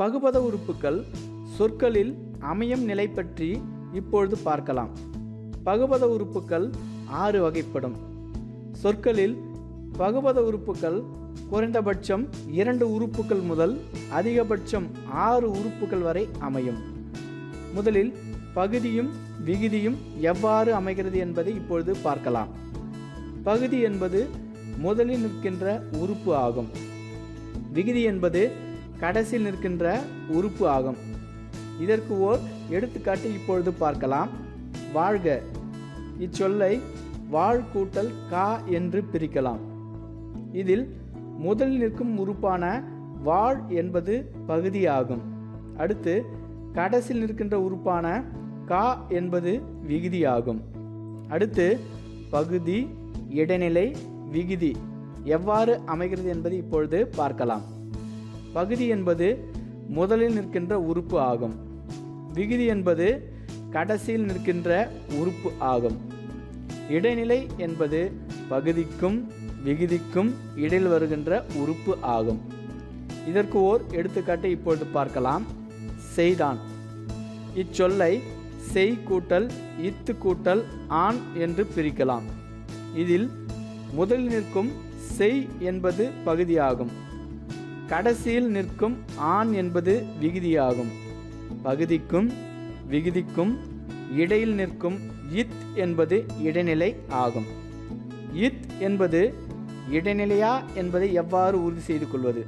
பகுபத உறுப்புகள் சொற்களில் அமையும் நிலை பற்றி இப்பொழுது பார்க்கலாம். பகுபத உறுப்புகள் ஆறு வகைப்படும். சொற்களில் பகுபத உறுப்புகள் குறைந்தபட்சம் இரண்டு உறுப்புகள் முதல் அதிகபட்சம் ஆறு உறுப்புகள் வரை அமையும். முதலில் பகுதியும் விகுதியும் எவ்வாறு அமைகிறது என்பதை இப்பொழுது பார்க்கலாம். பகுதி என்பது முதலில் நிற்கின்ற உறுப்பு ஆகும். விகுதி என்பது கடைசியில் நிற்கின்ற உறுப்பு ஆகும். இதற்கு ஓர் எடுத்துக்காட்டு இப்பொழுது பார்க்கலாம். வாழ்க. இச்சொல்லை வாழ் கூட்டல் கா என்று பிரிக்கலாம். இதில் முதலில் நிற்கும் உறுப்பான வாழ் என்பது பகுதியாகும். அடுத்து கடைசியில் நிற்கின்ற உறுப்பான கா என்பது விகுதியாகும். அடுத்து பகுதி இடைநிலை விகுதி எவ்வாறு அமைகிறது என்பதை இப்பொழுது பார்க்கலாம். பகுதி என்பது முதலில் நிற்கின்ற உறுப்பு ஆகும். விகுதி என்பது கடைசியில் நிற்கின்ற உறுப்பு ஆகும். இடைநிலை என்பது பகுதிக்கும் விகுதிக்கும் இடையில் வருகின்ற உறுப்பு ஆகும். இதற்கு ஓர் எடுத்துக்காட்டை இப்பொழுது பார்க்கலாம். செய்தான். இச்சொல்லை செய் கூட்டல் இத்து கூட்டல் ஆண் என்று பிரிக்கலாம். இதில் முதலில் நிற்கும் செய் என்பது பகுதியாகும். கடைசியில் நிற்கும் ஆண் என்பது விகுதியாகும். பகுதிக்கும் விகுதிக்கும் இடையில் நிற்கும் இத் என்பது இடைநிலை ஆகும். இத் என்பது இடைநிலையா என்பதை எவ்வாறு உறுதி செய்து கொள்வது?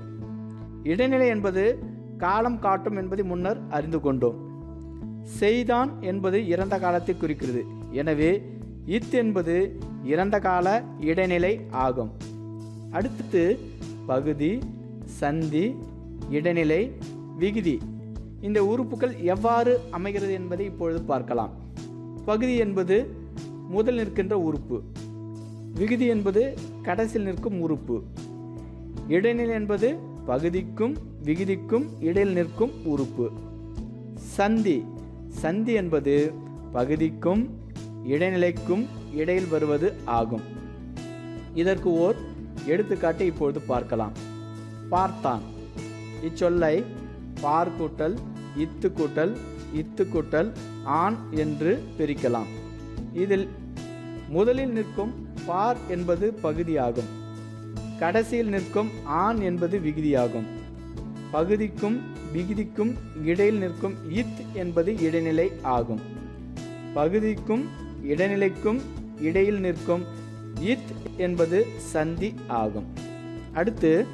இடைநிலை என்பது காலம் காட்டும் என்பதை முன்னர் அறிந்து கொண்டோம். செய்தான் என்பது இறந்த காலத்தை குறிக்கிறது. எனவே இத் என்பது இறந்த கால இடைநிலை ஆகும். அடுத்தது பகுதி சந்தி இடைநிலை விகுதி. இந்த உறுப்புகள் எவ்வாறு அமைகிறது என்பதை இப்பொழுது பார்க்கலாம். பகுதி என்பது முதல் நிற்கின்ற உறுப்பு. விகுதி என்பது கடைசியில் நிற்கும் உறுப்பு. இடைநிலை என்பது பகுதிக்கும் விகுதிக்கும் இடையில் நிற்கும் உறுப்பு. சந்தி. சந்தி என்பது பகுதிக்கும் இடைநிலைக்கும் இடையில் வருவது ஆகும். இதற்கு ஓர் எடுத்துக்காட்டை இப்பொழுது பார்க்கலாம். பார்த்தான். இச்சொல்லை பார் கூட்டல் இத்து கூட்டல் இத்து கூட்டல் ஆண் என்று பிரிக்கலாம். இதில் முதலில் நிற்கும் பார் என்பது பகுதியாகும். கடைசியில் நிற்கும் ஆண் என்பது விகுதியாகும். பகுதிக்கும் விகுதிக்கும் இடையில் நிற்கும் இத் என்பது இடைநிலை ஆகும். பகுதிக்கும் இடைநிலைக்கும் இடையில் நிற்கும் இத் என்பது சந்தி ஆகும். அடுத்து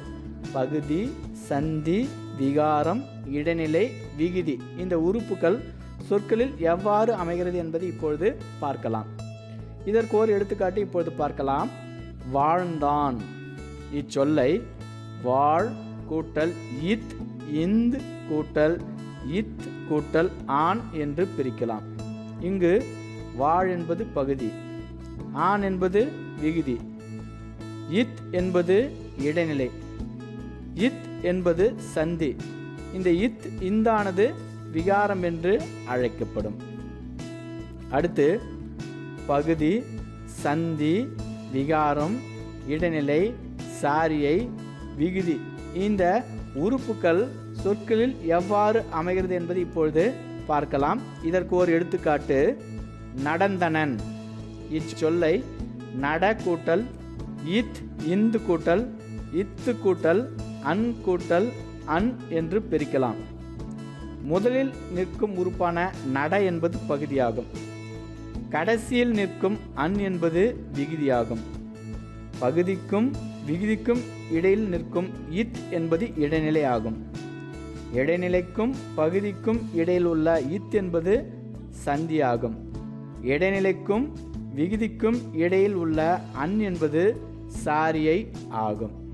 பகுதி சந்தி விகாரம் இடைநிலை விகுதி. இந்த உறுப்புகள் சொற்களில் எவ்வாறு அமைகிறது என்பதை இப்பொழுது பார்க்கலாம். இதற்கு ஒரு எடுத்துக்காட்டு இப்பொழுது பார்க்கலாம். வாழ்ந்தான். இச்சொல்லை வாழ் கூட்டல் இத் இந்து கூட்டல் இத் கூட்டல் ஆண் என்று பிரிக்கலாம். இங்கு வாழ் என்பது பகுதி ஆண் என்பது விகுதி இத் என்பது இடைநிலை. இத் என்பது சந்தி. இந்த இத் இந்தானது விகாரம் என்று அழைக்கப்படும். அடுத்து பகுதி சந்தி விகாரம் இடைநிலை சாரியை விகுதி. இந்த உறுப்புகள் சொற்களில் எவ்வாறு அமைகிறது என்பது இப்பொழுது பார்க்கலாம். இதற்கு ஒரு எடுத்துக்காட்டு நடந்தனன். இச்சொல்லை நட கூட்டல் இத் இந்து கூட்டல் இத்து கூட்டல் அன் கூட்டல் அன் என்று பிரிக்கலாம். முதலில் நிற்கும் உறுப்பான நட என்பது பகுதியாகும். கடைசியில் நிற்கும் அன் என்பது விகுதியாகும். பகுதிக்கும் விகுதிக்கும் இடையில் நிற்கும் இத் என்பது இடைநிலை ஆகும் இடைநிலைக்கும் பகுதிக்கும் இடையில் உள்ள இத் என்பது சந்தி ஆகும் இடைநிலைக்கும் விகுதிக்கும் இடையில் உள்ள அன் என்பது சாரியை ஆகும்.